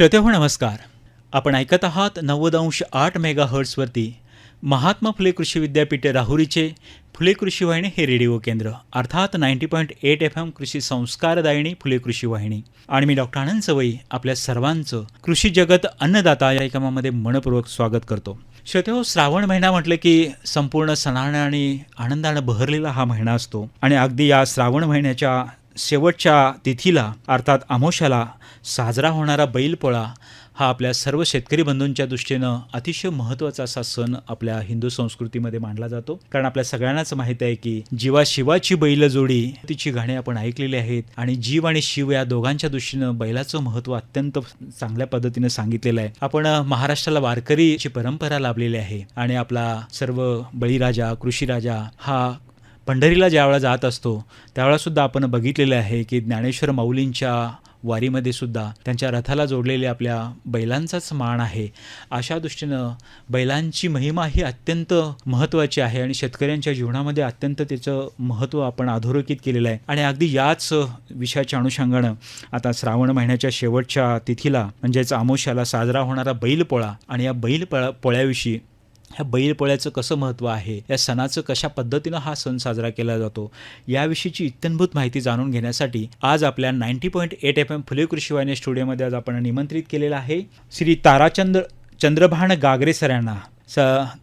श्रोतेहो नमस्कार. आपण ऐकत आहात नव्वद अंश आठ मेगा हर्ट्सवरती महात्मा फुले कृषी विद्यापीठ राहुरीचे फुले कृषी वाहिनी हे रेडिओ केंद्र अर्थात ninety point eight F M कृषी संस्कारदायिनी फुले कृषी वाहिनी. आणि मी डॉक्टर आनंद सवई आपल्या सर्वांचं कृषी जगत अन्नदाता या कार्यक्रमामध्ये मनपूर्वक स्वागत करतो. श्रोतेहो श्रावण महिना म्हटलं की संपूर्ण सणानं आणि आनंदानं बहरलेला हा महिना असतो. आणि अगदी या श्रावण महिन्याच्या शेवटच्या तिथीला अर्थात आमोशाला साजरा होणारा बैलपोळा हा आपल्या सर्व शेतकरी बंधूंच्या दृष्टीनं अतिशय महत्त्वाचा असा सण आपल्या हिंदू संस्कृतीमध्ये मानला जातो. कारण आपल्या सगळ्यांनाच माहीत आहे की जीवा शिवाची बैल जोडी तिची गाणी आपण ऐकलेली आहेत आणि जीव आणि शिव या दोघांच्या दृष्टीनं बैलाचं महत्त्व अत्यंत चांगल्या पद्धतीनं सांगितलेलं आहे. आपण महाराष्ट्राला वारकरीची परंपरा लाभलेली आहे आणि आपला सर्व बळीराजा कृषीराजा हा पंढरीला ज्यावेळेला जात असतो त्यावेळासुद्धा आपण बघितलेलं आहे की ज्ञानेश्वर माऊलींच्या वारीमध्ये सुद्धा त्यांच्या रथाला जोडलेले आपल्या बैलांचाच मान आहे. अशा दृष्टीनं बैलांची महिमा ही अत्यंत महत्त्वाची आहे आणि शेतकऱ्यांच्या जीवनामध्ये अत्यंत त्याचं महत्त्व आपण अधोरेखित केलेलं आहे. आणि अगदी याच विषयाच्या अनुषंगानं आता श्रावण महिन्याच्या शेवटच्या तिथीला म्हणजेच आमोशाला साजरा होणारा बैलपोळा आणि या बैलपोळा पोळ्याविषयी ह्या बैलपोळ्याचं कसं महत्त्व आहे? या सणाचं कशा पद्धतीनं हा सण साजरा केला जातो? याविषयीची इत्यंभूत माहिती जाणून घेण्यासाठी आज आपल्या ninety point eight F M Phule कृषी वाहिनी स्टुडिओमध्ये आज आपण निमंत्रित केलेलं आहे श्री ताराचंद्र चंद्रभान गागरे सर यांना स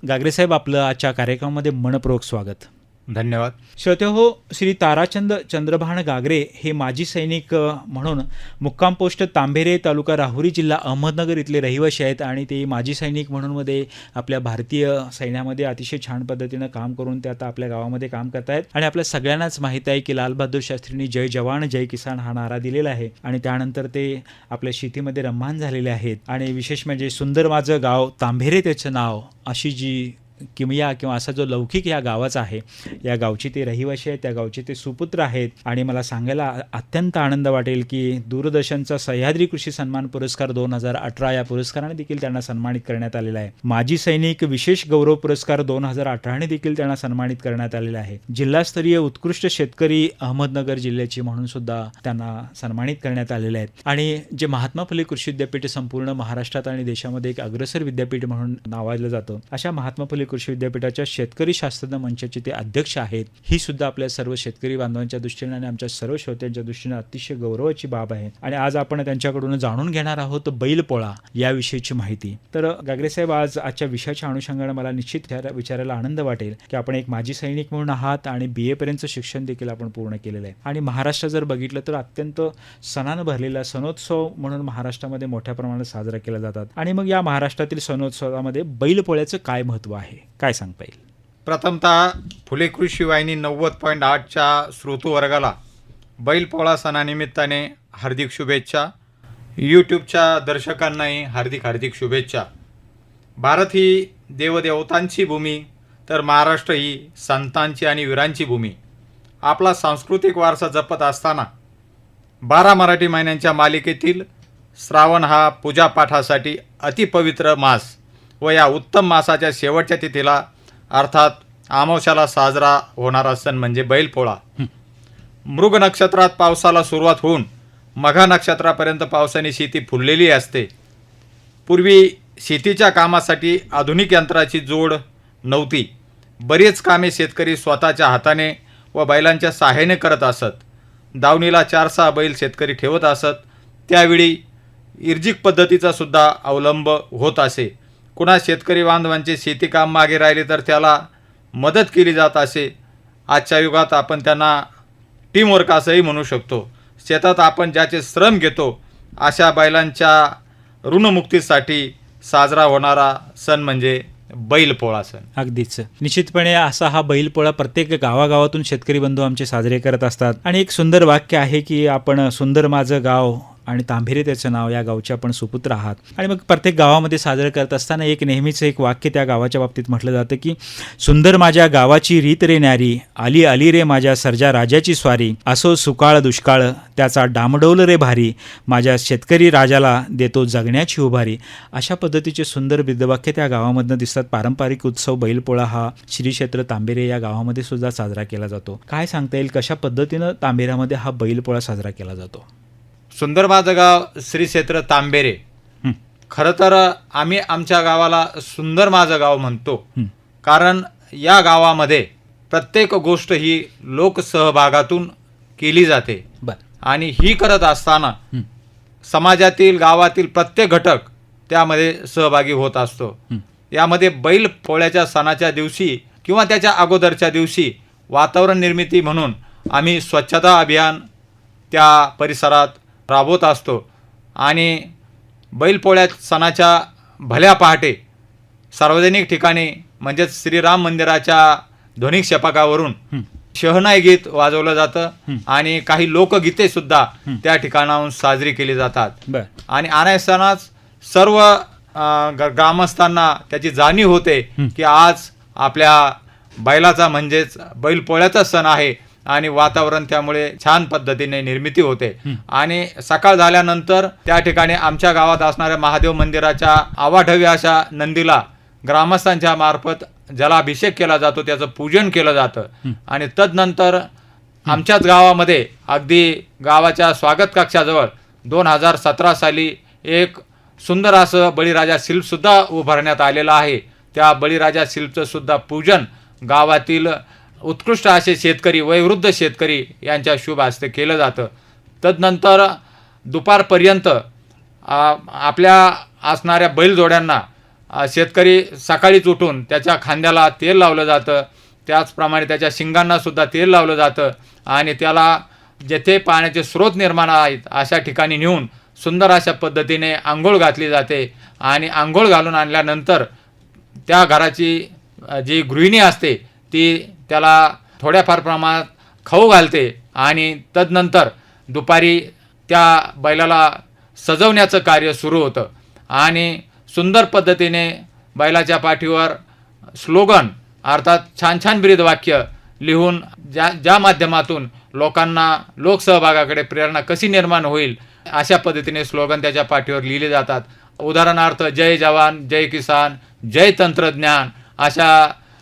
गागरे साहेब आपलं आजच्या कार्यक्रमामध्ये मनपूर्वक स्वागत. धन्यवाद. श्रोते हो श्री ताराचंद चंद्रभान गागरे हे माजी सैनिक म्हणून मुक्काम पोस्ट तांबेरे तालुका राहुरी जिल्हा अहमदनगर इथले रहिवासी आहेत आणि ते माजी सैनिक म्हणून मध्ये आपल्या भारतीय सैन्यामध्ये अतिशय छान पद्धतीनं काम करून ते आता आपल्या गावामध्ये काम करत आहेत आणि आपल्या सगळ्यांनाच माहीत आहे की लालबहादूर शास्त्रींनी जय जवान जय किसान हा नारा दिलेला आहे. आणि त्यानंतर ते आपल्या शेतीमध्ये रम्मान झालेले आहेत. आणि विशेष म्हणजे सुंदर माझं गाव तांबेरे त्याचं नाव अशी जी किमया किंवा असा जो लौकिक या गावाचा आहे या गावची ते रहिवाशी आहेत त्या गावचे ते सुपुत्र आहेत. आणि मला सांगायला अत्यंत आनंद वाटेल की दूरदर्शनचा सह्याद्री कृषी सन्मान पुरस्कार दोन हजार अठरा या पुरस्काराने देखील त्यांना सन्मानित करण्यात आलेला आहे. माजी सैनिक विशेष गौरव पुरस्कार दोन हजार अठराने देखील त्यांना सन्मानित करण्यात आलेला आहे. जिल्हास्तरीय उत्कृष्ट शेतकरी अहमदनगर जिल्ह्याची म्हणून सुद्धा त्यांना सन्मानित करण्यात आलेले आहेत. आणि जे महात्मा फुले कृषी विद्यापीठ संपूर्ण महाराष्ट्रात आणि देशामध्ये एक अग्रसर विद्यापीठ म्हणून नावाजलं जातं अशा महात्मा फुले कृषी विद्यापीठाच्या शेतकरी शास्त्रज्ञ मंचाचे ते अध्यक्ष आहेत. ही सुद्धा आपल्या सर्व शेतकरी बांधवांच्या दृष्टीने आणि आमच्या सर्व श्रोत्यांच्या दृष्टीने अतिशय गौरवाची बाब आहे. आणि आज आपण त्यांच्याकडून जाणून घेणार आहोत बैलपोळा याविषयीची माहिती. तर गागरे साहेब आज आजच्या विषयाच्या अनुषंगाने मला निश्चित विचारायला आनंद वाटेल की आपण एक माजी सैनिक म्हणून आहात आणि बी पर्यंत शिक्षण देखील आपण पूर्ण केलेलं आहे. आणि महाराष्ट्र जर बघितलं तर अत्यंत सणानं भरलेला सणोत्सव म्हणून महाराष्ट्रामध्ये मोठ्या प्रमाणात साजरा केला जातात. आणि मग या महाराष्ट्रातील सणोत्सवामध्ये बैलपोळ्याचं काय महत्त्व आहे? काय सांगता येईल? प्रथमतः फुले कृषी वाहिनी नव्वद पॉईंट आठच्या श्रोतूवर्गाला बैलपोळा सणानिमित्ताने हार्दिक शुभेच्छा. यूट्यूबच्या दर्शकांनाही हार्दिक हार्दिक शुभेच्छा. भारत ही देवदेवतांची भूमी तर महाराष्ट्र ही संतांची आणि वीरांची भूमी. आपला सांस्कृतिक वारसा जपत असताना बारा मराठी महिन्यांच्या मालिकेतील श्रावण हा पूजापाठासाठी अतिपवित्र मास. व या उत्तम मासाच्या शेवटच्या तिथीला अर्थात आमावश्याला साजरा होणारा सण म्हणजे बैलपोळा. मृग नक्षत्रात पावसाला सुरुवात होऊन मघा नक्षत्रापर्यंत पावसाने शेती फुललेली असते. पूर्वी शेतीच्या कामासाठी आधुनिक यंत्राची जोड नव्हती. बरीच कामे शेतकरी स्वतःच्या हाताने व बैलांच्या सहाय्याने करत असत. दावणीला चार सहा बैल शेतकरी ठेवत असत. त्यावेळी इर्जिक पद्धतीचा सुद्धा अवलंब होत असे. कुणा शेतकरी बांधवांचे शेतीकाम मागे राहिले तर त्याला मदत केली जात असे आजच्या युगात आपण त्यांना टीमवर्क असंही म्हणू शकतो. शेतात आपण ज्याचे श्रम घेतो अशा बैलांच्या ऋणमुक्तीसाठी साजरा होणारा सण म्हणजे बैलपोळा सण. अगदीच. निश्चितपणे असा हा बैलपोळा प्रत्येक गावागावातून शेतकरी बंधू आमचे साजरे करत असतात. आणि एक सुंदर वाक्य आहे की आपण सुंदर माझं गाव आणि तांभेरे त्याचं नाव या गावचे आपण सुपुत्र आहात. आणि मग प्रत्येक गावामध्ये साजरं करत असताना एक नेहमीच एक वाक्य त्या गावाच्या बाबतीत म्हटलं जातं की सुंदर माझ्या गावाची रीत रे न्यारी आली आली रे माझ्या सर्जा राजाची स्वारी असो सुकाळ दुष्काळ त्याचा डामडौल रे भारी माझ्या शेतकरी राजाला देतो जगण्याची उभारी. अशा पद्धतीचे सुंदर बिद्दवाक्य त्या गावामधनं दिसतात. पारंपरिक उत्सव बैलपोळा हा श्री क्षेत्र तांबेरे या गावामध्ये सुद्धा साजरा केला जातो. काय सांगता येईल? कशा पद्धतीनं तांबेऱ्यामध्ये हा बैलपोळा साजरा केला जातो? सुंदर माझं गाव श्री क्षेत्र तांबेरे खरं तर आम्ही आमच्या गावाला सुंदर माझं गाव म्हणतो. कारण या गावामध्ये प्रत्येक गोष्ट ही लोकसहभागातून केली जाते आणि ही करत असताना. समाजातील गावातील प्रत्येक घटक त्यामध्ये सहभागी होत असतो. यामध्ये बैल पोळ्याच्या सणाच्या दिवशी किंवा त्याच्या अगोदरच्या दिवशी वातावरण निर्मिती म्हणून आम्ही स्वच्छता अभियान त्या परिसरात राबवत असतो आणि बैलपोळ्या सणाच्या भल्या पहाटे सार्वजनिक ठिकाणी म्हणजेच श्रीराम मंदिराच्या ध्वनिक शपकावरून हं. शहनाई गीत वाजवलं जातं. आणि काही लोकगीते सुद्धा. त्या ठिकाणाहून साजरी केली जातात आणि आणायसनाच सर्व ग्रामस्थांना त्याची जाणीव होते. की आज आपल्या बैलाचा म्हणजेच बैलपोळ्याचा सण आहे आणि वातावरण त्यामुळे छान पद्धतीने निर्मिती होते. आणि सकाळ झाल्यानंतर त्या ठिकाणी आमच्या गावात असणाऱ्या महादेव मंदिराच्या आवाढव्य अशा नंदीला ग्रामस्थांच्या मार्फत जलाभिषेक केला जातो त्याचं पूजन केलं जातं. आणि तदनंतर आमच्याच गावामध्ये अगदी गावाच्या स्वागत कक्षाजवळ दोन हजार सतरा साली एक सुंदर असं बळीराजा शिल्पसुद्धा उभारण्यात आलेलं आहे त्या बळीराजा शिल्पचं सुद्धा पूजन गावातील उत्कृष्ट असे शेतकरी वयोवृद्ध शेतकरी यांच्या शुभ हस्ते केलं जातं. तदनंतर दुपारपर्यंत आपल्या असणाऱ्या बैलजोड्यांना शेतकरी सकाळीच उठून त्याच्या खांद्याला तेल लावलं जातं. त्याचप्रमाणे त्याच्या शिंगांनासुद्धा तेल लावलं जातं आणि त्याला जेथे पाण्याचे स्रोत निर्माण आहेत अशा ठिकाणी नेऊन सुंदर अशा पद्धतीने आंघोळ घातली जाते. आणि आंघोळ घालून आणल्यानंतर त्या घराची जी गृहिणी असते ती त्याला थोड्याफार प्रमाणात खाऊ घालते आणि तदनंतर दुपारी त्या बैलाला सजवण्याचं कार्य सुरू होतं. आणि सुंदर पद्धतीने बैलाच्या पाठीवर स्लोगन अर्थात छान छान ब्रीदवाक्य लिहून ज्या ज्या माध्यमातून लोकांना लोकसहभागाकडे प्रेरणा कशी निर्माण होईल अशा पद्धतीने स्लोगन त्याच्या पाठीवर लिहिले जातात. उदाहरणार्थ जय जवान जय किसान जय तंत्रज्ञान अशा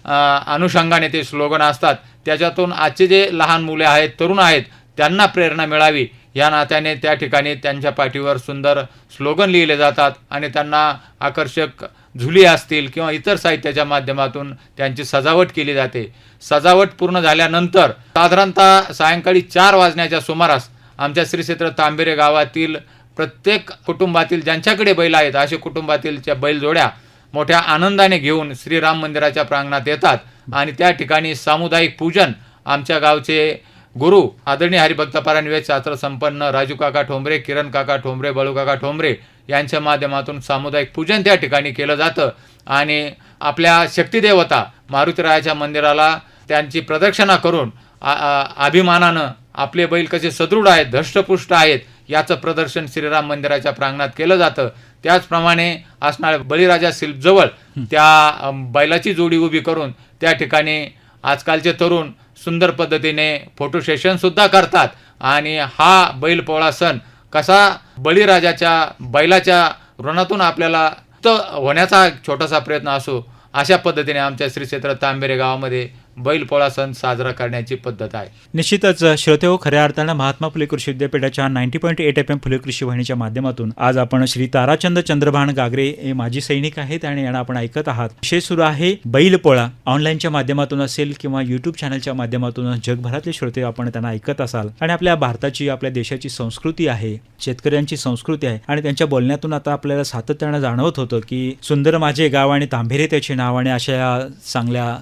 अनुषंगाने ते स्लोगन असतात. त्याच्यातून आजचे जे लहान मुले आहेत तरुण आहेत त्यांना प्रेरणा मिळावी. या नात्याने त्या ठिकाणी त्यांच्या पाठीवर सुंदर स्लोगन लिहिले जातात आणि त्यांना आकर्षक झुली असतील किंवा इतर साहित्याच्या माध्यमातून त्यांची सजावट केली जाते. सजावट पूर्ण झाल्यानंतर साधारणतः सायंकाळी चार वाजण्याच्या सुमारास आमच्या श्री क्षेत्र तांबेरे गावातील प्रत्येक कुटुंबातील ज्यांच्याकडे बैल आहेत असे कुटुंबातील त्या बैलजोड्या मोठ्या आनंदाने घेऊन श्रीराम मंदिराच्या प्रांगणात येतात. आणि त्या ठिकाणी सामुदायिक पूजन आमच्या गावचे गुरु आदरणीय हरिभक्तपरायण वेद शास्त्र संपन्न राजू काका ठोंबरे किरण काका ठोंबरे बळूकाका ठोंबरे यांच्या माध्यमातून सामुदायिक पूजन त्या ठिकाणी केलं जातं. आणि आपल्या शक्तिदेवता मारुतीरायाच्या मंदिराला त्यांची प्रदक्षिणा करून आ- अभिमानानं आपले बैल कसे सदृढ आहेत धष्टपुष्ट आहेत याचं प्रदर्शन श्रीराम मंदिराच्या प्रांगणात केलं जातं. त्याचप्रमाणे असणाऱ्या बळीराजा शिल्पजवळ त्या बैलाची जोडी उभी करून त्या ठिकाणी आजकालचे तरुण सुंदर पद्धतीने फोटो सेशनसुद्धा करतात. आणि हा बैलपोळा सण कसा बळीराजाच्या बैलाच्या ऋणातून आपल्याला होण्याचा छोटासा प्रयत्न असो अशा पद्धतीने आमच्या श्री क्षेत्र तांबेरे गावामध्ये बैलपोळा सण साजरा करण्याची पद्धत आहे. निश्चितच श्रोते हो खऱ्या अर्थानं महात्मा फुले कृषी विद्यापीठाच्या ninety point eight F M Phule कृषी वाहिनीच्या माध्यमातून आज आपण श्री ताराचंद चंद्रभान गागरे हे माजी सैनिक आहेत आणि यांना आपण ऐकत आहात. विषय सुरू आहे बैलपोळा ऑनलाईनच्या माध्यमातून असेल किंवा युट्यूब चॅनलच्या माध्यमातून जगभरातले श्रोते आपण त्यांना ऐकत असाल आणि आपल्या भारताची आपल्या देशाची संस्कृती आहे शेतकऱ्यांची संस्कृती आहे आणि त्यांच्या बोलण्यातून आता आपल्याला सातत्यानं जाणवत होतं की सुंदर माझे गाव आणि तांभेरे त्याचे नाव आणि अशा या चांगल्या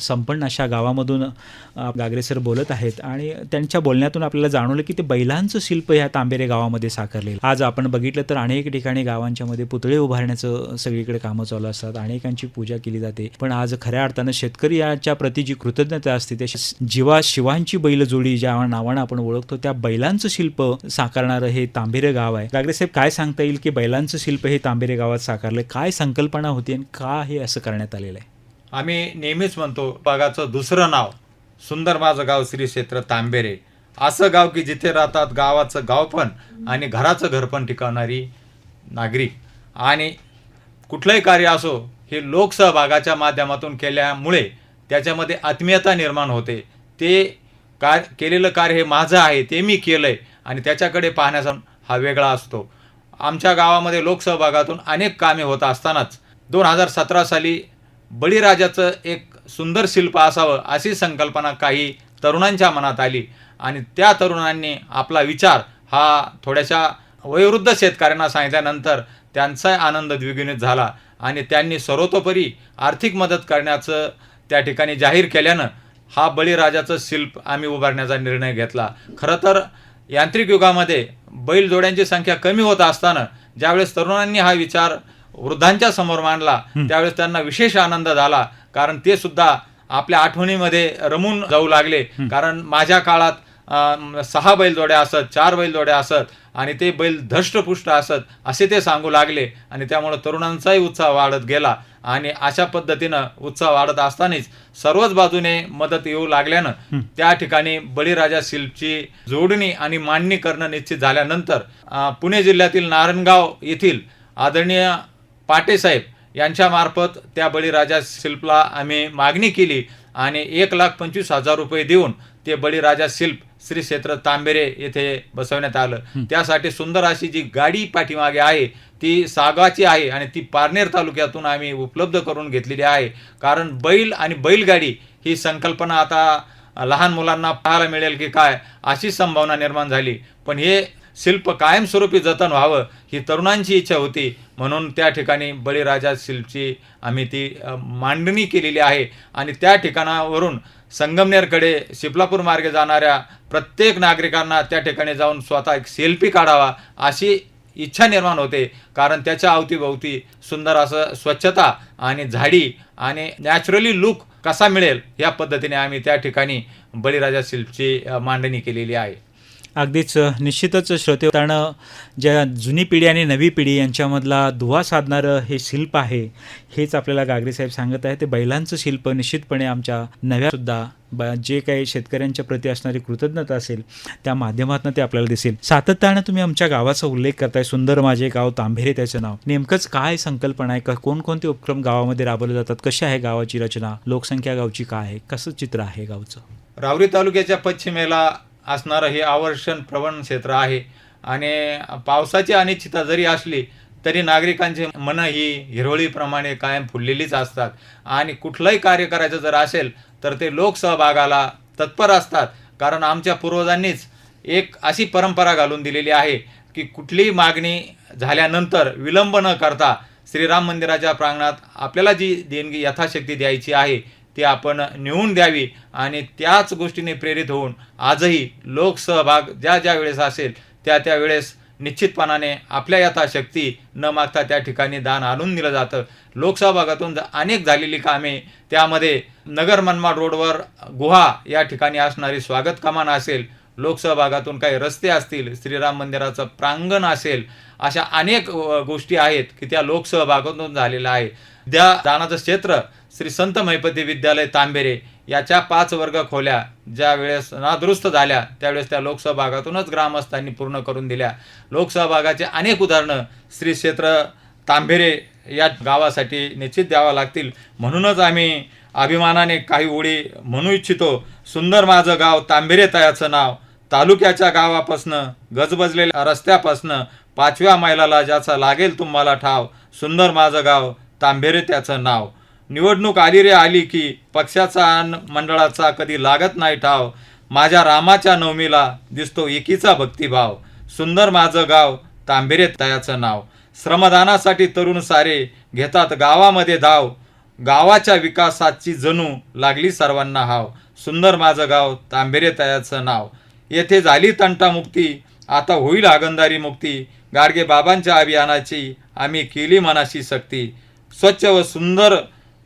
संपन्न अशा गावामधून गागरेसर गागरे सर बोलत आहेत आणि त्यांच्या बोलण्यातून आपल्याला जाणवलं की ते बैलांचं शिल्प ह्या तांबेरे गावामध्ये साकारलेलं. आज आपण बघितलं तर अनेक ठिकाणी गावांच्या मध्ये पुतळे उभारण्याचं सगळीकडे कामं चालू असतात अनेकांची पूजा केली जाते. पण आज खऱ्या अर्थानं शेतकरी याच्या प्रती जी कृतज्ञता असते त्या जीवा शिवांची बैलजोडी ज्या नावानं आपण ओळखतो त्या बैलांचं शिल्प साकारणारं हे तांबेरे गाव आहे. गागरे साहेब काय सांगता येईल की बैलांचं शिल्प हे तांबेरे गावात साकारलं काय संकल्पना होती आणि का हे असं करण्यात आलेलं आहे? आम्ही नेहमीच म्हणतो बागाचं दुसरं नाव सुंदर माझं गाव श्री क्षेत्र तांबेरे. असं गाव की जिथे राहतात गावाचं गाव पण आणि घराचं घर पण टिकवणारी नागरिक. आणि कुठलंही कार्य असो हे लोकसहभागाच्या माध्यमातून केल्यामुळे त्याच्यामध्ये आत्मीयता निर्माण होते. ते कार केलेलं कार्य हे माझं आहे ते मी केलं आहे आणि त्याच्याकडे पाहण्याचा हा वेगळा असतो. आमच्या गावामध्ये लोकसहभागातून अनेक कामे होत असतानाच दोन हजार सतरा साली बळीराजाचं एक सुंदर शिल्प असावं अशी संकल्पना काही तरुणांच्या मनात आली. आणि त्या तरुणांनी आपला विचार हा थोड्याशा वयोवृद्ध शेतकऱ्यांना सांगितल्यानंतर त्यांचा आनंद द्विगुणित झाला. आणि त्यांनी सर्वतोपरी आर्थिक मदत करण्याचं त्या ठिकाणी जाहीर केल्यानं हा बळीराजाचं शिल्प आम्ही उभारण्याचा निर्णय घेतला. खरं तर यांत्रिक युगामध्ये बैलजोड्यांची संख्या कमी होत असताना ज्यावेळेस तरुणांनी हा विचार वृद्धांच्या समोर मांडला. त्यावेळेस त्यांना विशेष आनंद झाला. कारण ते सुद्धा आपल्या आठवणीमध्ये रमून जाऊ लागले. कारण माझ्या काळात सहा बैलजोड्या असत चार बैलजोड्या असत आणि ते बैल धष्टपुष्ट असत असे ते सांगू लागले. आणि त्यामुळे तरुणांचाही उत्साह वाढत गेला. आणि अशा पद्धतीनं उत्साह वाढत असतानाच सर्वच बाजूने मदत येऊ लागल्यानं त्या ठिकाणी बळीराजा शिल्पची जोडणी आणि मांडणी करणं निश्चित झाल्यानंतर पुणे जिल्ह्यातील नारायणगाव येथील आदरणीय पाटेसाहेब यांच्या मार्फत त्या बळीराजा शिल्पला आम्ही मागणी केली आणि एक लाख पंचवीस हजार रुपये देऊन ते बळीराजा शिल्प श्री क्षेत्र तांबेरे येथे बसवण्यात आलं. त्यासाठी सुंदर अशी जी गाडी पाठीमागे आहे ती सागाची आहे आणि ती पारनेर तालुक्यातून आम्ही उपलब्ध करून घेतलेली आहे. कारण बैल आणि बैलगाडी ही संकल्पना आता लहान मुलांना पाहायला मिळेल की काय अशी संभावना निर्माण झाली. पण हे शिल्प कायमस्वरूपी जतन व्हावं ही तरुणांची इच्छा होती. म्हणून त्या ठिकाणी बळीराजा शिल्पची आम्ही ती मांडणी केलेली आहे. आणि त्या ठिकाणावरून संगमनेरकडे शिपलापूर मार्गे जाणाऱ्या प्रत्येक नागरिकांना त्या ठिकाणी जाऊन स्वतः एक सेल्फी काढावा अशी इच्छा निर्माण होते. कारण त्याच्या अवतीभोवती सुंदर असं स्वच्छता आणि झाडी आणि नॅचरली लुक कसा मिळेल या पद्धतीने आम्ही त्या ठिकाणी बळीराजा शिल्पची मांडणी केलेली आहे. अगदीच निश्चितच निश्चितच श्रोतेतानं ज्या जुनी पिढी आणि नवी पिढी यांच्यामधला दुवा साधणारं हे शिल्प आहे हेच आपल्याला गागरे साहेब सांगत आहे ते बैलांचं शिल्प निश्चितपणे आमच्या नव्यासुद्धा ब जे काही शेतकऱ्यांच्या प्रती असणारी कृतज्ञता असेल त्या माध्यमातून ते आपल्याला दिसेल. सातत्यानं तुम्ही आमच्या गावाचा उल्लेख करताय सुंदर माझे गाव तांभेरे त्याचं नाव. नेमकंच काय संकल्पना आहे? क- कोणकोणते उपक्रम गावामध्ये राबवले जातात? कशी आहे गावाची रचना? लोकसंख्या गावची काय आहे? कसं चित्र आहे गावचं? रावरी तालुक्याच्या पश्चिमेला असणारं हे आवर्षण प्रवण क्षेत्र आहे. आणि पावसाची अनिश्चितता जरी असली तरी नागरिकांची मनं ही हिरवळीप्रमाणे कायम फुललेलीच असतात. आणि कुठलंही कार्य करायचं जर असेल तर ते लोकसहभागाला तत्पर असतात. कारण आमच्या पूर्वजांनीच एक अशी परंपरा घालून दिलेली आहे की कुठलीही मागणी झाल्यानंतर विलंब न करता श्रीराम मंदिराच्या प्रांगणात आपल्याला जी देणगी यथाशक्ती द्यायची आहे ती आपण नेऊन द्यावी आणि त्याच गोष्टीने प्रेरित होऊन आजही लोकसहभाग ज्या ज्या वेळेस असेल त्या त्या वेळेस निश्चितपणाने आपल्या यथाशक्ती न मागता त्या ठिकाणी दान आणून दिलं जातं. लोकसहभागातून अनेक झालेली कामे त्यामध्ये नगर मनमाड रोडवर गुहा या ठिकाणी असणारी स्वागत कमान असेल लोकसहभागातून काही रस्ते असतील श्रीराम मंदिराचं प्रांगण असेल अशा अनेक गोष्टी आहेत की त्या लोकसहभागातून झालेल्या आहे त्या दानाचं क्षेत्र श्री संत महिपती विद्यालय तांबेरे याच्या पाच वर्ग खोल्या ज्या वेळेस नादुरुस्त झाल्या त्यावेळेस त्या लोकसहभागातूनच ग्रामस्थांनी पूर्ण करून दिल्या. लोकसहभागाचे अनेक उदाहरणं श्री क्षेत्र तांबेरे या गावासाठी निश्चित द्यावा लागतील. म्हणूनच आम्ही अभिमानाने काही ओळी म्हणू इच्छितो. सुंदर माझं गाव तांबेरे तयाचं नाव. तालुक्याच्या गावापासनं गजबजलेल्या रस्त्यापासनं पाचव्या मैलाला ज्याचा लागेल तुम्हाला ठाव सुंदर माझं गाव तांबेरे त्याचं नाव. निवडणूक आली रे आली की पक्षाचा अन मंडळाचा कधी लागत नाही ठाव. माझ्या रामाच्या नवमीला दिसतो एकीचा भक्तिभाव. सुंदर माझं गाव तांबेरे तयाचं नाव. श्रमदानासाठी तरुण सारे घेतात गावामध्ये धाव. गावाच्या विकासाची जणू लागली सर्वांना हाव. सुंदर माझं गाव तांबेरे तयाचं नाव. येथे झाली तंटामुक्ती आता होईल आगंदारी मुक्ती. गाडगे बाबांच्या अभियानाची आम्ही केली मनाशी सक्ती. स्वच्छ व सुंदर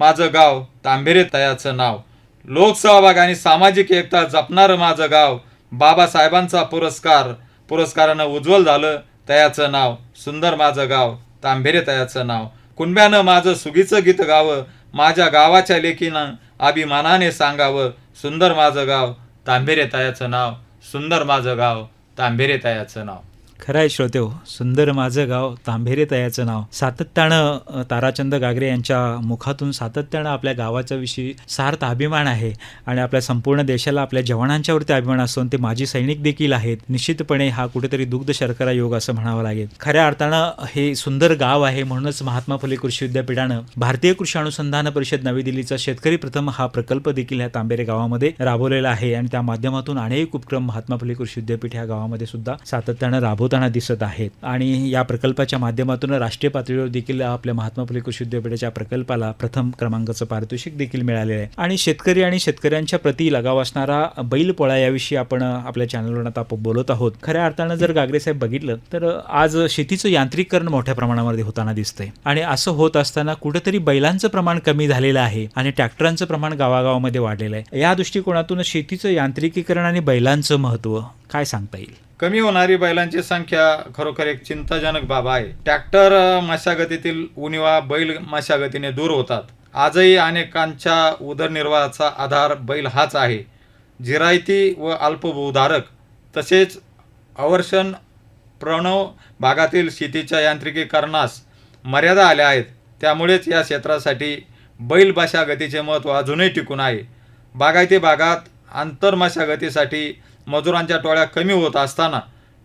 माझं गाव तांबेरे तयाचं नाव. लोकसहभाग आणि सामाजिक एकता जपणारं माझं गाव. बाबासाहेबांचा पुरस्कार पुरस्कारानं उज्ज्वल झालं तयाचं नाव. सुंदर माझं गाव तांबेरे तयाचं नाव. कुणब्यानं माझं सुगीचं गीत गावं. माझ्या गावाच्या लेखीनं अभिमानाने सांगावं. सुंदर माझं गाव तांभेरे तयाचं नाव. सुंदर माझं गाव तांबेरे तयाचं नाव. खरं आहे श्रोते हो सुंदर माझं गाव तांभेरे तयाचं नाव. सातत्यानं ताराचंद गागरे यांच्या मुखातून सातत्यानं आपल्या गावाच्या विषयी सार्थ अभिमान आहे आणि आपल्या संपूर्ण देशाला आपल्या जवानांच्यावरती अभिमान असून ते माजी सैनिक देखील आहेत. निश्चितपणे हा कुठेतरी दुग्ध शर्करा योग असं म्हणावं लागेल. खऱ्या अर्थानं हे सुंदर गाव आहे म्हणूनच महात्मा फुले कृषी विद्यापीठानं भारतीय कृषी अनुसंधान परिषद नवी दिल्लीचा शेतकरी प्रथम हा प्रकल्प देखील ह्या तांबेरे गावामध्ये राबवलेला आहे आणि त्या माध्यमातून अनेक उपक्रम महात्मा फुले कृषी विद्यापीठ ह्या गावामध्ये सुद्धा सातत्यानं होताना दिसत आहेत. आणि या प्रकल्पाच्या माध्यमातून राष्ट्रीय पातळीवर देखील आपल्या महात्मा फुले कृषी विद्यापीठाच्या प्रकल्पाला प्रथम क्रमांकाचं पारितोषिक देखील मिळालेलं आहे. आणि शेतकरी आणि शेतकऱ्यांच्या प्रती लगाव असणारा बैलपोळा याविषयी आपण आपल्या चॅनलवर आता आपण बोलत आहोत. खऱ्या अर्थानं जर गागरे साहेब बघितलं तर आज शेतीचं यांत्रिकीकरण मोठ्या प्रमाणामध्ये होताना दिसतंय. आणि असं होत असताना कुठेतरी बैलांचं प्रमाण कमी झालेलं आहे आणि ट्रॅक्टरांचं प्रमाण गावागावामध्ये वाढलेलं आहे. या दृष्टिकोनातून शेतीचं यांत्रिकीकरण आणि बैलांचं महत्त्व काय सांगता येईल? कमी होणारी बैलांची संख्या खरोखर एक चिंताजनक बाब आहे. ट्रॅक्टर मशागतीतील उणिवा बैल मशागतीने दूर होतात. आजही अनेकांच्या उदरनिर्वाहाचा आधार बैल हाच आहे. जिरायती व अल्पभूधारक तसेच अवर्षण प्रणव भागातील शेतीच्या यांत्रिकीकरणास मर्यादा आल्या आहेत. त्यामुळेच या क्षेत्रासाठी बैल मशागतीचे महत्त्व अजूनही टिकून आहे. बागायती भागात आंतरमशागतीसाठी मजुरांच्या टोळ्या कमी होत असताना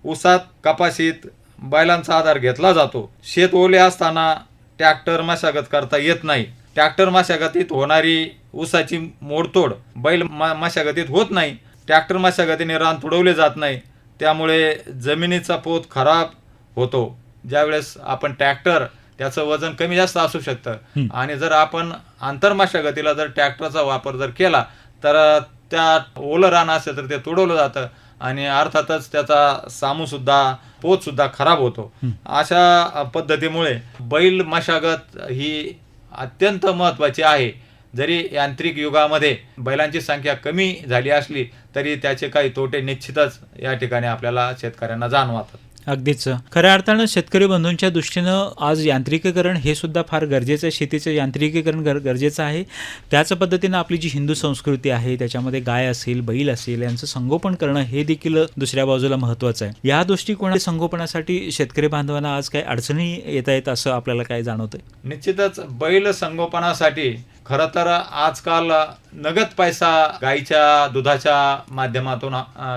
ऊसात कपाशीत बैलांचा आधार घेतला जातो. शेत ओले असताना ट्रॅक्टर मशागत करता येत नाही. ट्रॅक्टर मशागतीत होणारी ऊसाची मोडतोड बैल मशागतीत होत नाही. ट्रॅक्टर मशागतीने रान तुडवले जात नाही. त्यामुळे जमिनीचा पोत खराब होतो. ज्यावेळेस आपण ट्रॅक्टर त्याचं वजन कमी जास्त असू शकतं. आणि जर आपण आंतरमशागतीला जर ट्रॅक्टरचा वापर जर केला तर त्या ओलं रान असेल तर ते तुडवलं जातं आणि अर्थातच त्याचा सामू सुद्धा पोत सुद्धा खराब होतो. अशा पद्धतीमुळे बैल मशागत ही अत्यंत महत्त्वाची आहे. जरी यांत्रिक युगामध्ये बैलांची संख्या कमी झाली असली तरी त्याचे काही तोटे निश्चितच या ठिकाणी आपल्याला शेतकऱ्यांना जाणवतात. अगदीच. खऱ्या अर्थानं शेतकरी बंधूंच्या दृष्टीनं आज यांत्रिकीकरण हे सुद्धा फार गरजेचं आहे. शेतीचं यांत्रिकीकरण गर गरजेचं आहे. त्याच पद्धतीनं आपली जी हिंदू संस्कृती आहे त्याच्यामध्ये गाय असेल बैल असेल यांचं संगोपन करणं हे देखील दुसऱ्या बाजूला महत्त्वाचं आहे. या दृष्टिकोना संगोपनासाठी शेतकरी बांधवांना आज काही अडचणी येत आहेत असं आपल्याला काय जाणवतंय? निश्चितच बैल संगोपनासाठी खरं तर आजकाल नगद पैसा गाईच्या दुधाच्या माध्यमातून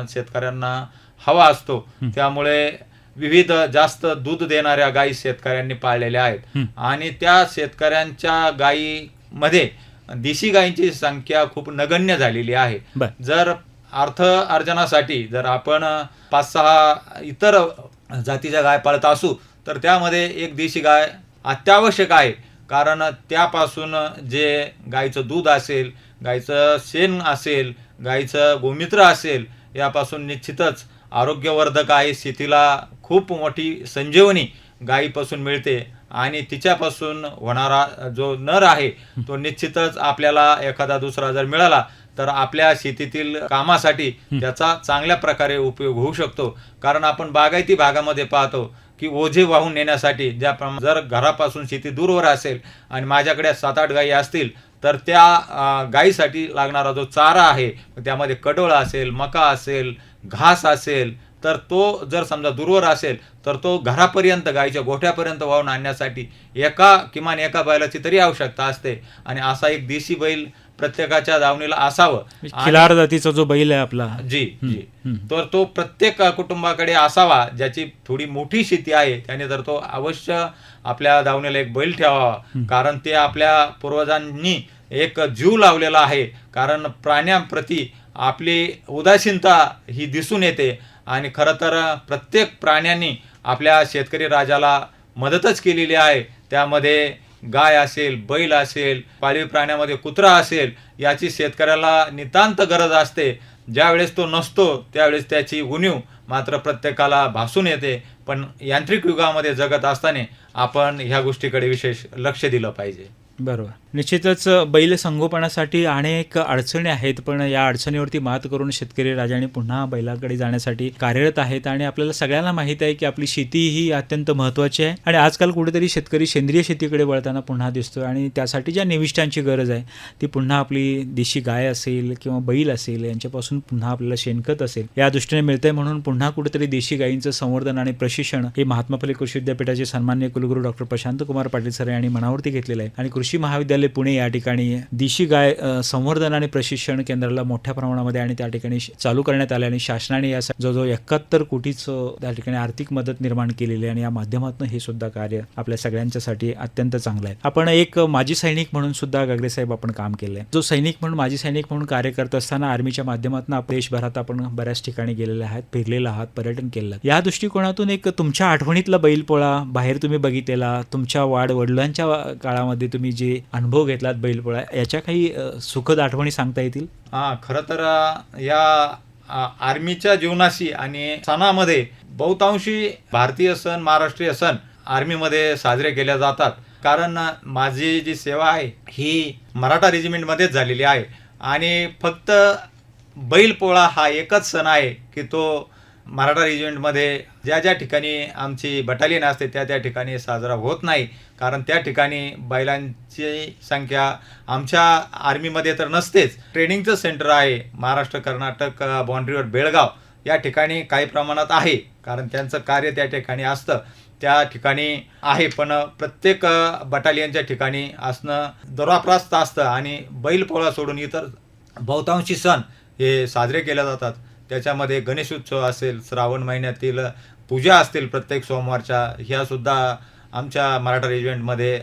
शेतकऱ्यांना हवा असतो. त्यामुळे विविध जास्त दूध देणाऱ्या गायी शेतकऱ्यांनी पाळलेल्या आहेत. आणि त्या शेतकऱ्यांच्या गायीमध्ये देशी गायींची संख्या खूप नगण्य झालेली आहे. जर अर्थ अर्जनासाठी जर आपण पाच सहा इतर जातीच्या गाय पाळत असू तर त्यामध्ये एक देशी गाय अत्यावश्यक आहे. कारण त्यापासून जे गाईचं दूध असेल गाईचं शेण असेल गाईचं गोमित्र असेल यापासून निश्चितच आरोग्यवर्धक आहे शेतीला खूप मोठी संजीवनी गायीपासून मिळते आणि तिच्यापासून होणारा जो नर आहे तो निश्चितच आपल्याला एखादा दुसरा जर मिळाला तर आपल्या शेतीतील कामासाठी त्याचा चांगल्या प्रकारे उपयोग होऊ शकतो. कारण आपण बागायती भागामध्ये पाहतो की ओझे वाहून नेण्यासाठी ज्याप्रमाणे जर घरापासून शेती दूरवर असेल आणि माझ्याकडे सात आठ गायी असतील तर त्या गायीसाठी लागणारा जो चारा आहे त्यामध्ये कडोळ असेल मका असेल घास असेल तर तो जर समजा दूरवर असेल तर तो घरापर्यंत गायीच्या गोठ्यापर्यंत वाहून आणण्यासाठी एका किमान एका बैलाची तरी आवश्यकता असते. आणि असा एक देशी बैल प्रत्येकाच्या दावणीला असावं. आणि- खिलार जातीचा जो बैल आहे आपला. जी जी. तर तो प्रत्येक कुटुंबाकडे असावा ज्याची थोडी मोठी शेती आहे त्याने तर तो अवश्य आपल्या दावणीला एक बैल ठेवावा. कारण ते आपल्या पूर्वजांनी एक जीव लावलेला आहे. कारण प्राण्यांप्रती आपली उदासीनता ही दिसून येते. आणि खरं तर प्रत्येक प्राण्यांनी आपल्या शेतकरी राजाला मदतच केलेली आहे. त्यामध्ये गाय असेल बैल असेल पाळीव प्राण्यामध्ये कुत्रा असेल याची शेतकऱ्याला नितांत गरज असते. ज्यावेळेस तो नसतो त्यावेळेस त्याची उणीव मात्र प्रत्येकाला भासून येते. पण यांत्रिक युगामध्ये जगत असताना आपण ह्या गोष्टीकडे विशेष लक्ष दिलं पाहिजे. बरोबर. निश्चितच बैल संगोपनासाठी अनेक अडचणी आहेत पण या अडचणीवरती मात करून शेतकरी राजाने पुन्हा बैलाकडे जाण्यासाठी कार्यरत आहेत आणि आपल्याला सगळ्यांना माहीत आहे की आपली शेती ही अत्यंत महत्त्वाची आहे आणि आजकाल कुठेतरी शेतकरी सेंद्रिय शेतीकडे वळताना पुन्हा दिसतो आणि त्यासाठी ज्या निविष्ठांची गरज आहे ती पुन्हा आपली देशी गाय असेल किंवा बैल असेल यांच्यापासून पुन्हा आपल्याला शेणखत असेल या दृष्टीने मिळतंय म्हणून पुन्हा कुठेतरी देशी गायींचं संवर्धन आणि प्रशिक्षण हे महात्मा फुले कृषी विद्यापीठाचे सन्मान्य कुलगुरू डॉक्टर प्रशांत कुमार पाटील सर यांनी मनावरती घेतलेलं आहे. आणि कृषी महाविद्यालय पुणे या ठिकाणी देशी गाय संवर्धन आणि प्रशिक्षण केंद्राला मोठ्या प्रमाणामध्ये आणि त्या ठिकाणी चालू करण्यात आले आणि शासनाने या जवळजवळ एकाहत्तर कोटीचं त्या ठिकाणी आर्थिक मदत निर्माण केलेली आहे आणि या माध्यमातून हे सुद्धा कार्य आपल्या सगळ्यांच्यासाठी अत्यंत चांगलं आहे. आपण एक माजी सैनिक म्हणून सुद्धा गागरे साहेब आपण काम केलंय. जो सैनिक म्हणून माजी सैनिक म्हणून कार्य करत असताना आर्मीच्या माध्यमातून आप- देशभरात आपण बऱ्याच ठिकाणी गेलेले आहात फिरलेला आहात पर्यटन केलं या दृष्टिकोनातून एक तुमच्या आठवणीतला बैलपोळा बाहेर तुम्ही बघितलेला तुमच्या वाढ वडिलांच्या काळामध्ये तुम्ही जे अनुभव घेतलात बैलपोळा? याच्या काही सुखद आठवणी सांगता येतील? हा खरं तर या आर्मीच्या जीवनाशी आणि सणामध्ये बहुतांशी भारतीय सण महाराष्ट्रीय सण आर्मीमध्ये साजरे केले जातात. कारण माझी जी सेवा आहे ही मराठा रेजिमेंटमध्येच झालेली आहे. आणि फक्त बैलपोळा हा एकच सण आहे की तो मराठा रेजिमेंटमध्ये ज्या ज्या ठिकाणी आमची बटालियन असते त्या त्या ठिकाणी साजरा होत नाही. कारण त्या ठिकाणी बैलांची संख्या आमच्या आर्मीमध्ये तर नसतेच. ट्रेनिंगचं सेंटर आहे महाराष्ट्र कर्नाटक बाँड्रीवर बेळगाव. या ठिकाणी काही प्रमाणात आहे. कारण त्यांचं कार्य त्या ठिकाणी असतं. त्या ठिकाणी आहे. पण प्रत्येक बटालियनच्या ठिकाणी असणं दराप्रास्त असतं. आणि बैलपोळा सोडून इतर बहुतांशी सण हे साजरे केले जातात. त्याच्यामध्ये गणेशोत्सव असेल श्रावण महिन्यातील पूजा असतील प्रत्येक सोमवारच्या ह्यासुद्धा आमच्या मराठा रेजिमेंटमध्ये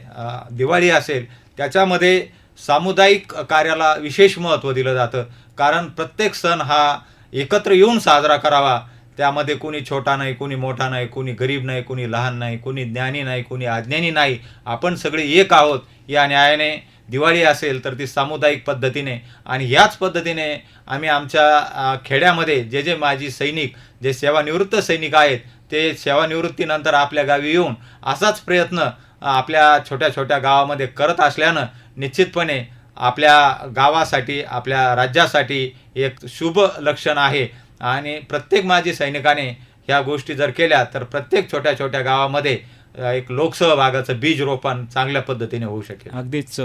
दिवाळी असेल त्याच्यामध्ये सामुदायिक कार्याला विशेष महत्त्व दिलं जातं. कारण प्रत्येक सण हा एकत्र येऊन साजरा करावा. त्यामध्ये कोणी छोटा नाही कोणी मोठा नाही कोणी गरीब नाही कोणी लहान नाही कोणी ज्ञानी नाही कोणी अज्ञानी नाही. आपण सगळे एक आहोत. या न्यायाने दिवाळी असेल तर ती सामुदायिक पद्धतीने आणि याच पद्धतीने आम्ही आमच्या खेड्यामध्ये जे जे माजी सैनिक जे सेवानिवृत्त सैनिक आहेत ते सेवानिवृत्तीनंतर आपल्या गावी येऊन असाच प्रयत्न आपल्या छोट्या छोट्या गावामध्ये करत असल्यानं निश्चितपणे आपल्या गावासाठी आपल्या राज्यासाठी एक शुभ लक्षण आहे. आणि प्रत्येक माजी सैनिकाने ह्या गोष्टी जर केल्या तर प्रत्येक छोट्या छोट्या गावामध्ये एक लोकसहभागाचं बीज रोपण चांगल्या पद्धतीने होऊ शकेल. अगदीच.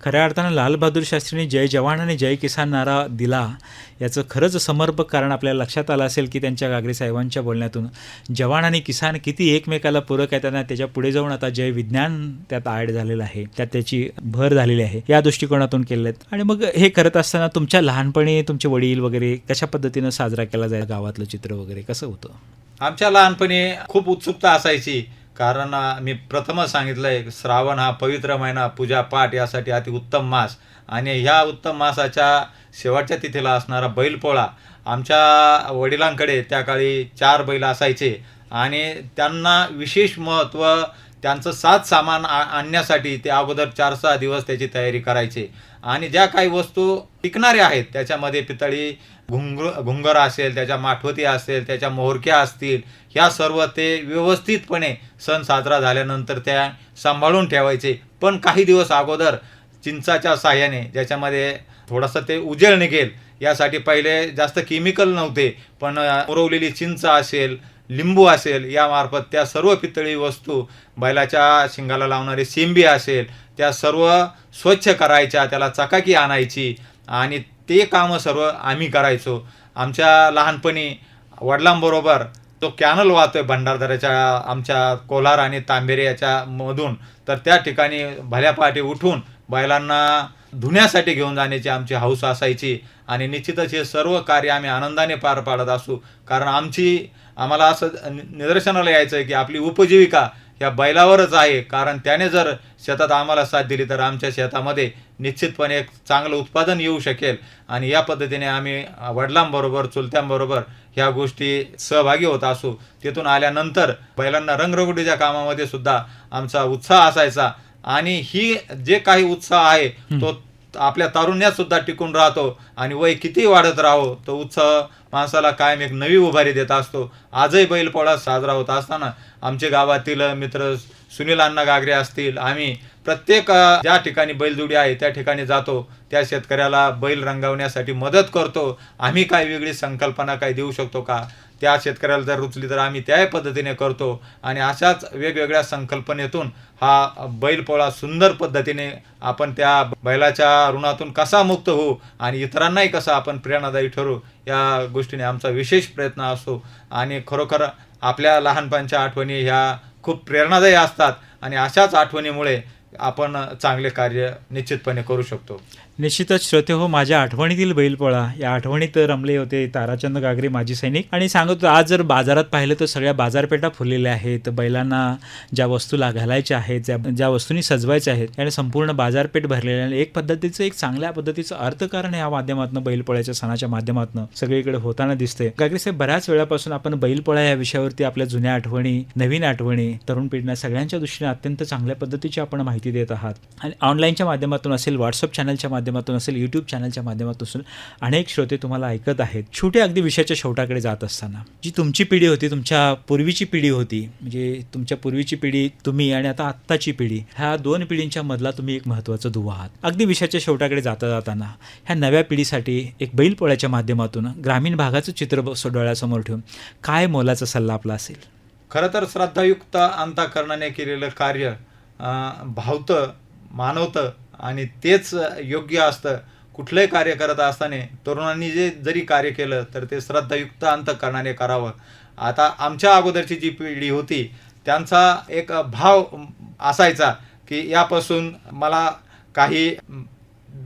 खऱ्या अर्थानं लाल बहादूर शास्त्रींनी जय जवान आणि जय किसान नारा दिला. याचं खरंच समर्पक कारण आपल्याला लक्षात आलं असेल की त्यांच्या गागरे साहेबांच्या बोलण्यातून जवान आणि किसान किती एकमेकाला पूरक आहेत आणि त्याच्या पुढे जाऊन आता जय विज्ञान त्यात ॲड झालेलं आहे त्यात त्याची भर झालेली आहे या दृष्टिकोनातून आहेत आणि मग हे करत असताना तुमच्या लहानपणी तुमचे वडील वगैरे कशा पद्धतीनं साजरा केला जाईल गावातलं चित्र वगैरे कसं होतं? आमच्या लहानपणी खूप उत्सुकता असायची. कारण मी प्रथमच सांगितलंय श्रावण हा पवित्र महिना पूजा पाठ यासाठी अति उत्तम मास. आणि ह्या उत्तम मासाच्या शेवटच्या तिथीला असणारा बैलपोळा आमच्या वडिलांकडे त्या काळी चार बैल असायचे. आणि त्यांना विशेष महत्त्व त्यांचं सात सामान आ- आणण्यासाठी ते अगोदर चार सहा दिवस त्याची तयारी करायचे. आणि ज्या काही वस्तू टिकणाऱ्या आहेत त्याच्यामध्ये पितळी घुंग घुंगर असेल त्याच्या माठवती असेल त्याच्या मोहरक्या असतील ह्या सर्व ते व्यवस्थितपणे सण साजरा झाल्यानंतर त्या सांभाळून ठेवायचे. पण काही दिवस अगोदर चिंचाच्या साह्याने ज्याच्यामध्ये थोडासा ते उजेड निघेल यासाठी पहिले जास्त केमिकल नव्हते पण उरवलेली चिंच असेल लिंबू असेल यामार्फत त्या सर्व पितळी वस्तू बैलाच्या शिंगाला लावणारी सिंबी असेल त्या सर्व स्वच्छ करायच्या त्याला चकाकी आणायची आणि ते कामं सर्व आम्ही करायचो. आमच्या लहानपणी वडिलांबरोबर तो कॅनल वाहतोय भंडारदऱ्याच्या आमच्या कोलार आणि तांबेरे याच्या मधून तर त्या ठिकाणी भल्या पहाटे उठून बैलांना धुण्यासाठी घेऊन जाण्याची आमची हौस असायची आणि निश्चितच हे सर्व कार्य आम्ही आनंदाने पार पाडत असू. कारण आमची आम्हाला असं निदर्शनाला यायचं आहे की आपली उपजीविका ह्या बैलावरच आहे. कारण त्याने जर शेतात आम्हाला साथ दिली तर आमच्या शेतामध्ये निश्चितपणे एक चांगलं उत्पादन येऊ शकेल. आणि या पद्धतीने आम्ही वडिलांबरोबर चुलत्यांबरोबर ह्या गोष्टी सहभागी होत असू. तिथून आल्यानंतर बैलांना रंगरंगोटीच्या कामामध्ये सुद्धा आमचा उत्साह असायचा. आणि ही जे काही उत्साह आहे तो आपल्या तारुण्यात सुद्धा टिकून राहतो आणि वय किती वाढत राहो तो उत्साह माणसाला कायम एक नवी उभारी देत असतो. आजही बैलपोळा साजरा होत असताना आमचे गावातील मित्र सुनील अण्णा गागरे असतील. आम्ही प्रत्येक ज्या ठिकाणी बैलजोडी आहे त्या ठिकाणी जातो. त्या शेतकऱ्याला बैल रंगवण्यासाठी मदत करतो. आम्ही काय वेगळी संकल्पना काय देऊ शकतो का? त्या शेतकऱ्याला जर रुचली तर आम्ही त्याही पद्धतीने करतो. आणि अशाच वेगवेगळ्या संकल्पनेतून हा बैलपोळा सुंदर पद्धतीने आपण त्या बैलाच्या ऋणातून कसा मुक्त होऊ आणि इतरांनाही कसा आपण प्रेरणादायी ठरू या गोष्टीने आमचा विशेष प्रयत्न असतो आणि खरोखर आपल्या लहानपणच्या आठवणी ह्या खूप प्रेरणादायी असतात आणि अशाच आठवणीमुळे आपण चांगले कार्य निश्चितपणे करू शकतो. निश्चितच श्रोते हो माझ्या आठवणीतील बैलपोळा. या आठवणीत रमले होते ताराचंद गागरे माजी सैनिक. आणि सांगत होतो, आज जर बाजारात पाहिलं तर सगळ्या बाजारपेठा फुललेल्या आहेत. बैलांना ज्या वस्तूला घालायच्या आहेत ज्या ज्या वस्तूंनी सजवायच्या आहेत आणि संपूर्ण बाजारपेठ भरलेल्या आहे. एक पद्धतीचं एक चांगल्या पद्धतीचं अर्थकारण या माध्यमातून बैलपोळ्याच्या सणाच्या माध्यमातून सगळीकडे होताना दिसते गागरे साहेब बऱ्याच वेळापासून आपण बैलपोळा या विषयावरती आपल्या जुन्या आठवणी नवीन आठवणी तरुण पिढीना सगळ्यांच्या दृष्टीने अत्यंत चांगल्या पद्धतीची आपण माहिती देत आहात. आणि ऑनलाईनच्या माध्यमातून असेल व्हॉट्सअप चॅनलच्या माध्यमातून माध्यमातून असेल यूट्यूब चॅनलच्या माध्यमातून असेल अनेक श्रोते तुम्हाला ऐकत आहेत. छोटे अगदी विषयाच्या शेवटाकडे जात असताना जी तुमची पिढी होती तुमच्या पूर्वीची पिढी होती म्हणजे तुमच्या पूर्वीची पिढी तुम्ही आणि आता आत्ताची पिढी ह्या दोन पिढींच्या मधला तुम्ही एक महत्त्वाचं दुवा आहात. अगदी विषयाच्या शेवटाकडे जाता जाताना ह्या नव्या पिढीसाठी एक बैलपोळ्याच्या माध्यमातून ग्रामीण भागाचं चित्र ब- डोळ्यासमोर ठेवून काय मोलाचा सल्ला आपला असेल? खरं तर श्रद्धायुक्त अंतकरणाने केलेलं कार्य भावतं मानवतं आणि तेच योग्य असतं. कुठलंही कार्य करत असताना तरुणांनी जे जरी कार्य केलं तर ते श्रद्धायुक्त अंतकरणाने करावं. आता आमच्या अगोदरची जी पिढी होती त्यांचा एक भाव असायचा की यापासून मला काही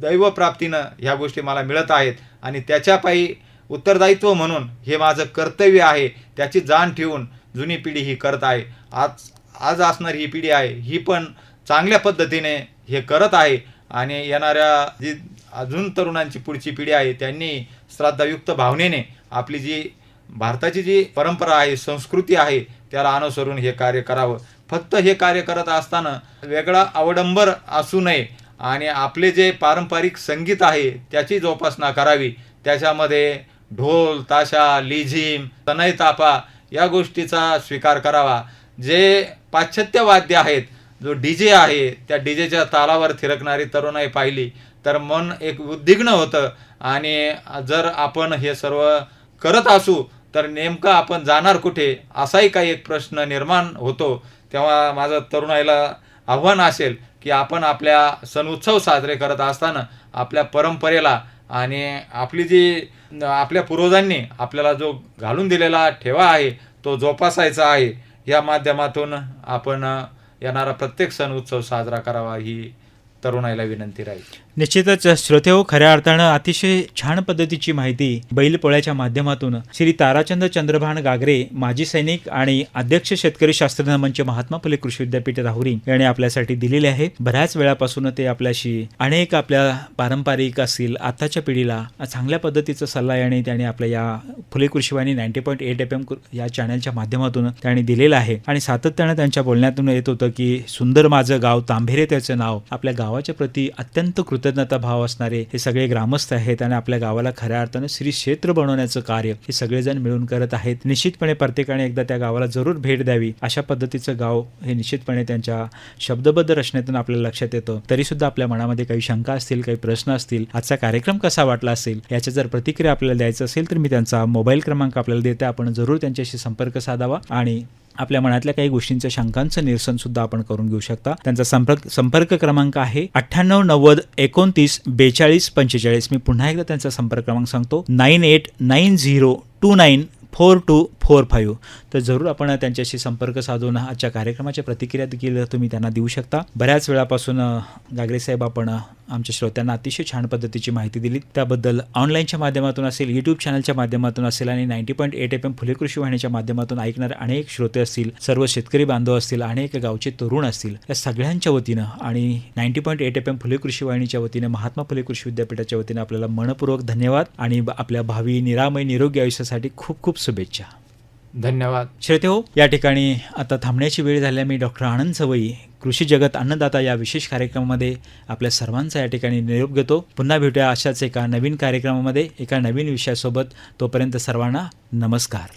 दैवप्राप्तीनं ह्या गोष्टी मला मिळत आहेत आणि त्याच्यापायी उत्तरदायित्व म्हणून हे माझं कर्तव्य आहे त्याची जाण ठेवून जुनी पिढी ही करत आहे. आज आज असणारी ही पिढी आहे ही पण चांगल्या पद्धतीने हे करत आहे. आणि येणाऱ्या जी अजून तरुणांची पुढची पिढी आहे त्यांनी श्रद्धायुक्त भावनेने आपली जी भारताची जी परंपरा आहे संस्कृती आहे त्याला अनुसरून हे कार्य करावं. फक्त हे कार्य करत असताना वेगळा अवडंबर असू नये आणि आपले जे पारंपरिक संगीत आहे त्याची जोपासना करावी. त्याच्यामध्ये ढोल ताशा लिझिम तनय तापा या गोष्टीचा स्वीकार करावा. जे पाश्चात्य वाद्य आहेत जो डी जे आहे त्या डी जेच्या तालावर थिरकणारी तरुणाई पाहिली तर मन एक उद्विग्न होतं. आणि जर आपण हे सर्व करत असू तर नेमकं आपण जाणार कुठे? असाही काही एक प्रश्न निर्माण होतो. तेव्हा माझं तरुणाईला आव्हान असेल की आपण आपल्या सण उत्सव साजरे करत असताना आपल्या परंपरेला आणि आपली जी आपल्या पूर्वजांनी आपल्याला जो घालून दिलेला ठेवा आहे तो जोपासायचा आहे या माध्यमातून आपण येणारा प्रत्येक सण उत्सव साजरा करावा ही तरुणाईला विनंती राहील. निश्चितच श्रोते हो खऱ्या अर्थानं अतिशय छान पद्धतीची माहिती बैलपोळ्याच्या माध्यमातून श्री ताराचंद चंद्रभान गागरे माजी सैनिक आणि अध्यक्ष शेतकरी शास्त्रज्ञ मंच महात्मा फुले कृषी विद्यापीठ राहुरी यांनी आपल्यासाठी दिलेले आहे बऱ्याच वेळापासून ते आपल्याशी अनेक आपल्या पारंपरिक असतील आताच्या पिढीला चांगल्या पद्धतीचा सल्ला याने त्याने आपल्या या Phule कृषीवाणी ninety point eight F M या चॅनलच्या माध्यमातून त्यांनी दिलेलं आहे. आणि सातत्यानं त्यांच्या बोलण्यातून येत होतं की सुंदर माझं गाव तांभेरे त्याचं नाव आपल्या गावाच्या प्रती अत्यंत कृत कृतज्ञता भाव असणारे हे सगळे ग्रामस्थ आहेत आणि आपल्या गावाला खऱ्या अर्थानं श्री क्षेत्र बनवण्याचं कार्य हे सगळेजण मिळून करत आहेत. निश्चितपणे प्रत्येकाने एकदा त्या गावाला जरूर भेट द्यावी. अशा पद्धतीचं गाव हे निश्चितपणे त्यांच्या शब्दबद्ध रचनेतून आपल्याला लक्षात येतं. तरी सुद्धा आपल्या मनामध्ये काही शंका असतील काही प्रश्न असतील आजचा कार्यक्रम कसा वाटला असेल याच्या जर प्रतिक्रिया आपल्याला द्यायचं असेल तर मी त्यांचा मोबाईल क्रमांक आपल्याला देते. आपण जरूर त्यांच्याशी संपर्क साधावा आणि आपल्या मनातल्या काही गोष्टींच्या शंकांचं निरसन सुद्धा आपण करून घेऊ शकता. त्यांचा संपर्क संपर्क क्रमांक आहे अठ्ठ्याण्णव नव्वद एकोणतीस बेचाळीस पंचेचाळीस. मी पुन्हा एकदा त्यांचा संपर्क क्रमांक सांगतो. Nine eight nine zero two nine four two four five. तर जरूर आपण त्यांच्याशी संपर्क साधून आजच्या कार्यक्रमाच्या प्रतिक्रिया देखील तुम्ही त्यांना देऊ शकता. बऱ्याच वेळापासून गागरे साहेब आपण आमच्या श्रोत्यांना अतिशय छान पद्धतीची माहिती दिली. त्याबद्दल ऑनलाईनच्या माध्यमातून असेल यूट्यूब चॅनलच्या माध्यमातून असेल आणि ninety point eight F M Phule कृषी वाहिनीच्या माध्यमातून ऐकणारे अनेक श्रोते असतील सर्व शेतकरी बांधव असतील अनेक गावचे तरुण असतील या सगळ्यांच्या वतीनं आणि ninety point eight F M Phule कृषी वाहिनीच्या वतीने महात्मा फुले कृषी विद्यापीठाच्या वतीने आपल्याला मनपूर्वक धन्यवाद आणि आपल्या भावी निरामय निरोगी आयुष्यासाठी खूप खूप शुभेच्छा. धन्यवाद. श्रोते हो या ठिकाणी आता थांबण्याची वेळ झाली मी डॉक्टर आनंद सवई कृषी जगत अन्नदाता या विशेष कार्यक्रमामध्ये आपल्या सर्वांचा या ठिकाणी निरोप घेतो. पुन्हा भेटूया अशाच एका नवीन कार्यक्रमामध्ये एका नवीन विषयासोबत. तोपर्यंत सर्वांना नमस्कार.